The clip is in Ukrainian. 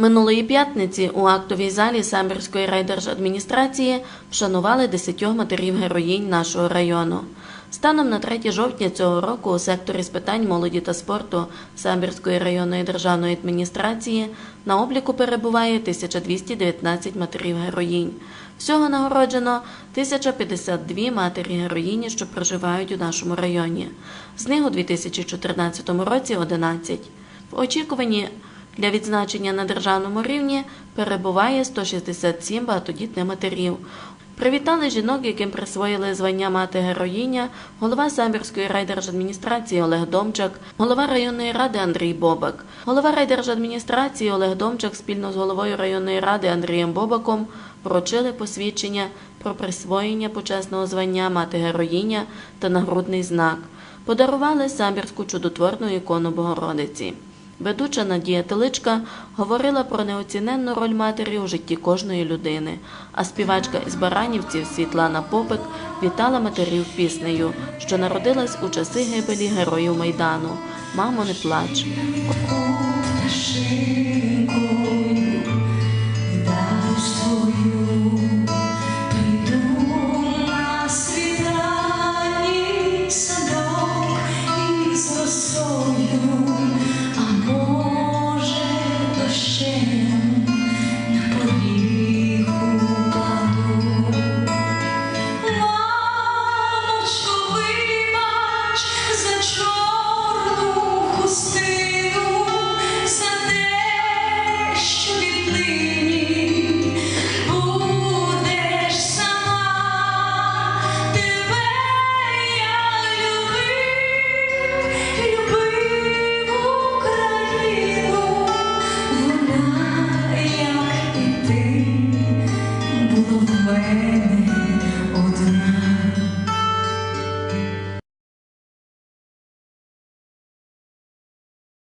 Минулої п'ятниці у актовій залі Самбірської райдержадміністрації вшанували десятьох матерів героїнь нашого району. Станом на 3 жовтня цього року у секторі з питань молоді та спорту Самбірської районної державної адміністрації на обліку перебуває 1219 матерів героїнь. Всього нагороджено 1052 матері героїні, що проживають у нашому районі. З них у 2014 році 11. В очікуванні для відзначення на державному рівні перебуває 167 багатодітних матерів. Привітали жінок, яким присвоїли звання мати героїня, голова Самбірської райдержадміністрації Олег Домчак, голова районної ради Андрій Бобак. Голова райдержадміністрації Олег Домчак спільно з головою районної ради Андрієм Бобаком вручили посвідчення про присвоєння почесного звання мати героїня та нагрудний знак. Подарували самбірську чудотворну ікону Богородиці. Ведуча Надія Теличка говорила про неоціненну роль матері у житті кожної людини, а співачка із Баранівців Світлана Попик вітала матерів піснею, що народилась у часи гибелі героїв Майдану. Мамо, не плач. 说。